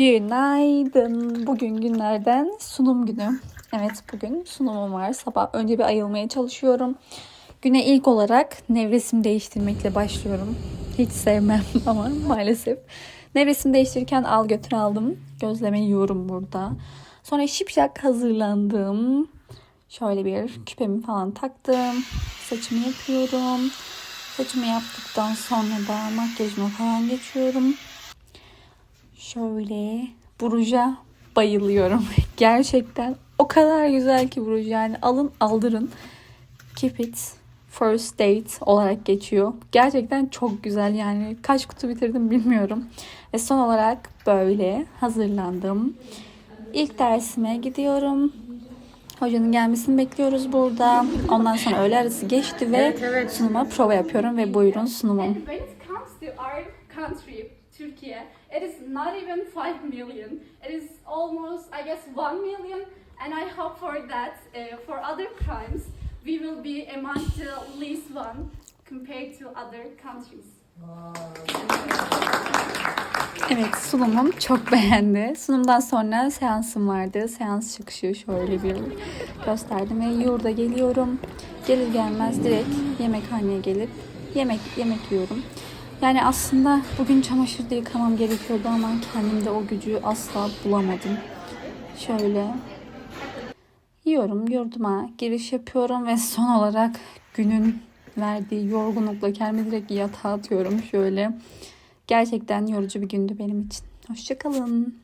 Günaydın. Bugün günlerden sunum günü. Evet bugün sunumum var. Sabah önce bir ayılmaya çalışıyorum. Güne ilk olarak nevresim değiştirmekle başlıyorum. Hiç sevmem ama maalesef. Nevresim değiştirirken al götür aldım. Gözleme yiyorum burada. Sonra şipşak hazırlandım. Şöyle bir küpemi falan taktım. Saçımı yapıyorum. Saçımı yaptıktan sonra da makyajıma falan geçiyorum. Şöyle bu ruja bayılıyorum. Gerçekten o kadar güzel ki bu ruj yani alın aldırın. Keep it first date olarak geçiyor. Gerçekten çok güzel yani kaç kutu bitirdim bilmiyorum. Ve son olarak böyle hazırlandım. İlk dersime gidiyorum. Hocanın gelmesini bekliyoruz burada. Ondan sonra öğle arası geçti ve sunuma prova yapıyorum ve buyurun sunumum. Turkey, it is not even 5 million. It is almost, I guess, 1 million. And I hope for that, uh, for other crimes, we will be among the least one compared to other countries. Evet sunumum çok beğendi. Sunumdan sonra seansım vardı. Seans çıkışı şöyle bir gösterdim ve yurda geliyorum. Gelir gelmez direkt yemekhaneye gelip yemek yemek yiyorum. Yani aslında bugün çamaşır da yıkamam gerekiyordu ama kendimde o gücü asla bulamadım. Şöyle yiyorum yurduma giriş yapıyorum ve son olarak günün verdiği yorgunlukla kendimi direkt yatağa atıyorum şöyle. Gerçekten yorucu bir gündü benim için. Hoşçakalın.